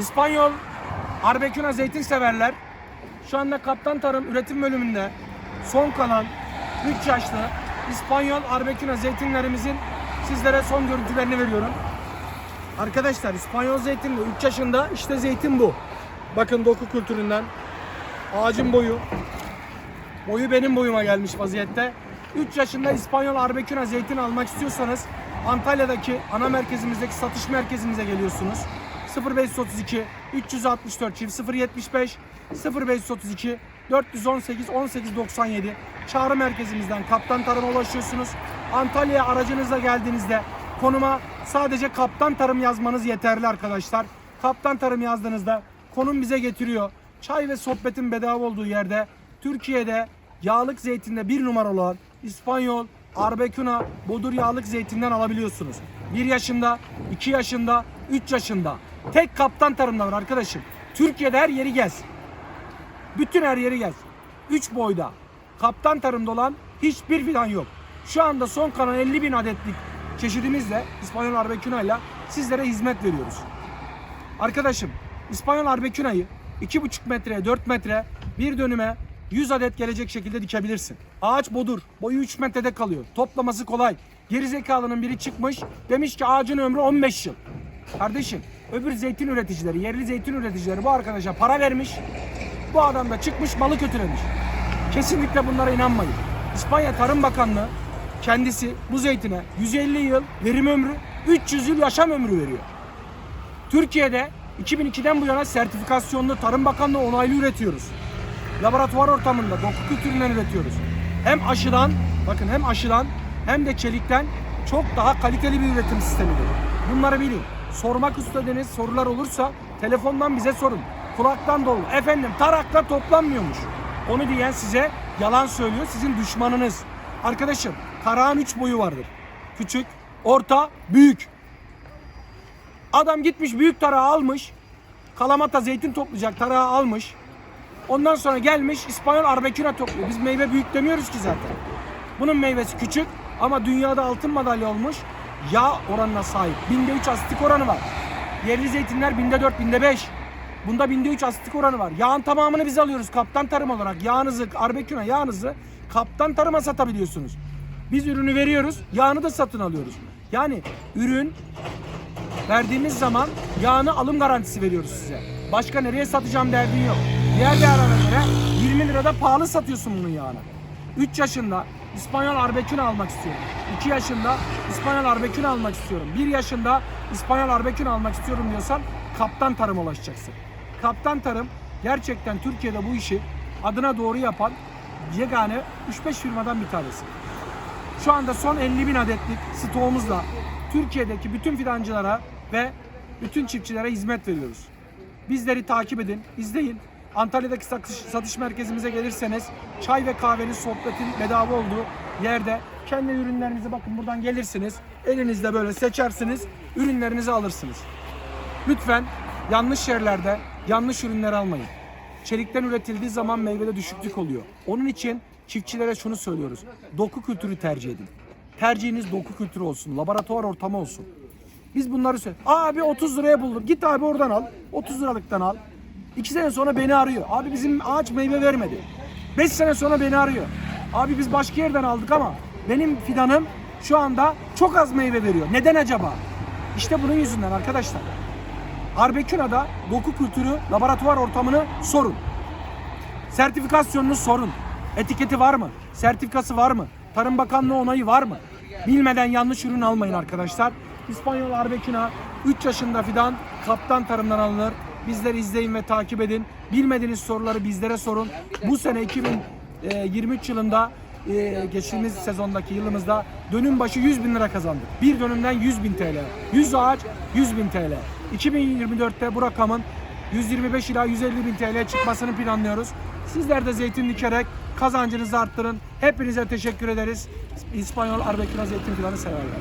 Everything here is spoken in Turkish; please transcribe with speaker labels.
Speaker 1: İspanyol Arbequina zeytin severler. Şu anda Kaptan Tarım üretim bölümünde son kalan 3 yaşlı İspanyol Arbequina zeytinlerimizin sizlere son görüntülerini veriyorum. Arkadaşlar İspanyol zeytinli 3 yaşında işte zeytin bu. Bakın doku kültüründen ağacın boyu boyu benim boyuma gelmiş vaziyette. 3 yaşında İspanyol Arbequina zeytin almak istiyorsanız Antalya'daki ana merkezimizdeki satış merkezimize geliyorsunuz. 0532 364 çift 075 0532 418 1897 çağrı merkezimizden Kaptan Tarım'a ulaşıyorsunuz. Antalya'ya aracınızla geldiğinizde konuma sadece Kaptan Tarım yazmanız yeterli arkadaşlar. Kaptan Tarım yazdığınızda konum bize getiriyor. Çay ve sohbetin bedava olduğu yerde Türkiye'de yağlık zeytinde bir numara olan İspanyol Arbequina Bodur yağlık zeytinden alabiliyorsunuz. 1 yaşında, 2 yaşında, 3 yaşında. Tek kaptan tarımda var arkadaşım. Türkiye'de her yeri gez. Bütün her yeri gez. 3 boyda. Kaptan tarımda olan hiçbir fidan yok. Şu anda son kalan 50 bin adetlik çeşidimizle İspanyol Arbequina ile sizlere hizmet veriyoruz. Arkadaşım İspanyol Arbequina'yı 2,5 metreye 4 metre bir dönüme 100 adet gelecek şekilde dikebilirsin. Ağaç bodur. Boyu 3 metrede kalıyor. Toplaması kolay. Gerizekalının biri çıkmış demiş ki ağacın ömrü 15 yıl. Kardeşim öbür zeytin üreticileri, yerli zeytin üreticileri bu arkadaşa para vermiş. Bu adam da çıkmış malı kötülemiş. Kesinlikle bunlara inanmayın. İspanya Tarım Bakanlığı kendisi bu zeytine 150 yıl verim ömrü, 300 yıl yaşam ömrü veriyor. Türkiye'de 2002'den bu yana sertifikasyonlu Tarım Bakanlığı onaylı üretiyoruz. Laboratuvar ortamında doku kültüründen üretiyoruz. Hem aşıdan, bakın hem aşıdan hem de çelikten çok daha kaliteli bir üretim sistemidir. Bunları bilin. Sormak istediğiniz sorular olursa telefondan bize sorun. Kulaktan dolu. Efendim tarakla toplanmıyormuş. Onu diyen size yalan söylüyor. Sizin düşmanınız. Arkadaşım tarağın üç boyu vardır. Küçük, orta, büyük. Adam gitmiş büyük tarağı almış. Kalamata zeytin toplayacak tarağı almış. Ondan sonra gelmiş İspanyol Arbequina topluyor. Biz meyve büyük demiyoruz ki zaten. Bunun meyvesi küçük ama dünyada altın madalya olmuş. Yağ oranına sahip. Binde 3 asitik oranı var. Yerli zeytinler binde 4, binde 5. Bunda binde 3 asitik oranı var. Yağın tamamını biz alıyoruz kaptan tarım olarak. Yağınızı, Arbequina yağınızı kaptan tarıma satabiliyorsunuz. Biz ürünü veriyoruz, yağını da satın alıyoruz. Yani ürün verdiğimiz zaman yağını alım garantisi veriyoruz size. Başka nereye satacağım derdin yok. Diğer yağlara göre 20 lirada pahalı satıyorsun bunun yağını. 3 yaşında İspanyol Arbequina almak istiyorum. 2 yaşında İspanyol Arbequina almak istiyorum. 1 yaşında İspanyol Arbequina almak istiyorum diyorsan Kaptan Tarım ulaşacaksın. Kaptan Tarım gerçekten Türkiye'de bu işi adına doğru yapan yegane 3-5 firmadan bir tanesi. Şu anda son 50 bin adetlik stoğumuzla Türkiye'deki bütün fidancılara ve bütün çiftçilere hizmet veriyoruz. Bizleri takip edin, izleyin. Antalya'daki satış, satış merkezimize gelirseniz çay ve kahvenin sohbetin bedava olduğu yerde kendi ürünlerinizi bakın buradan gelirsiniz. Elinizde böyle seçersiniz, ürünlerinizi alırsınız. Lütfen yanlış yerlerde yanlış ürünler almayın. Çelikten üretildiği zaman meyvede düşüklük oluyor. Onun için çiftçilere şunu söylüyoruz. Doku kültürü tercih edin. Tercihiniz doku kültürü olsun, laboratuvar ortamı olsun. Biz bunları söyle. Abi 30 liraya buldum. Git abi oradan al. 30 liralıktan al. 2 sene sonra beni arıyor. Abi bizim ağaç meyve vermedi. 5 sene sonra beni arıyor. Abi biz başka yerden aldık ama benim fidanım şu anda çok az meyve veriyor. Neden acaba? İşte bunun yüzünden arkadaşlar. Arbequina'da doku kültürü laboratuvar ortamını sorun. Sertifikasyonunu sorun. Etiketi var mı? Sertifikası var mı? Tarım Bakanlığı onayı var mı? Bilmeden yanlış ürün almayın arkadaşlar. İspanyol Arbequina 3 yaşında fidan kaptan tarımdan alınır. Bizleri izleyin ve takip edin. Bilmediğiniz soruları bizlere sorun. Bu sene 2023 yılında e, geçtiğimiz sezondaki yılımızda dönüm başı 100 bin lira kazandık. Bir dönümden 100 bin TL. 100 ağaç 100 bin TL. 2024'te bu rakamın 125 ila 150 bin TL çıkmasını planlıyoruz. Sizler de zeytin dikerek kazancınızı arttırın. Hepinize teşekkür ederiz. İspanyol Arbequina zeytin filanı severler.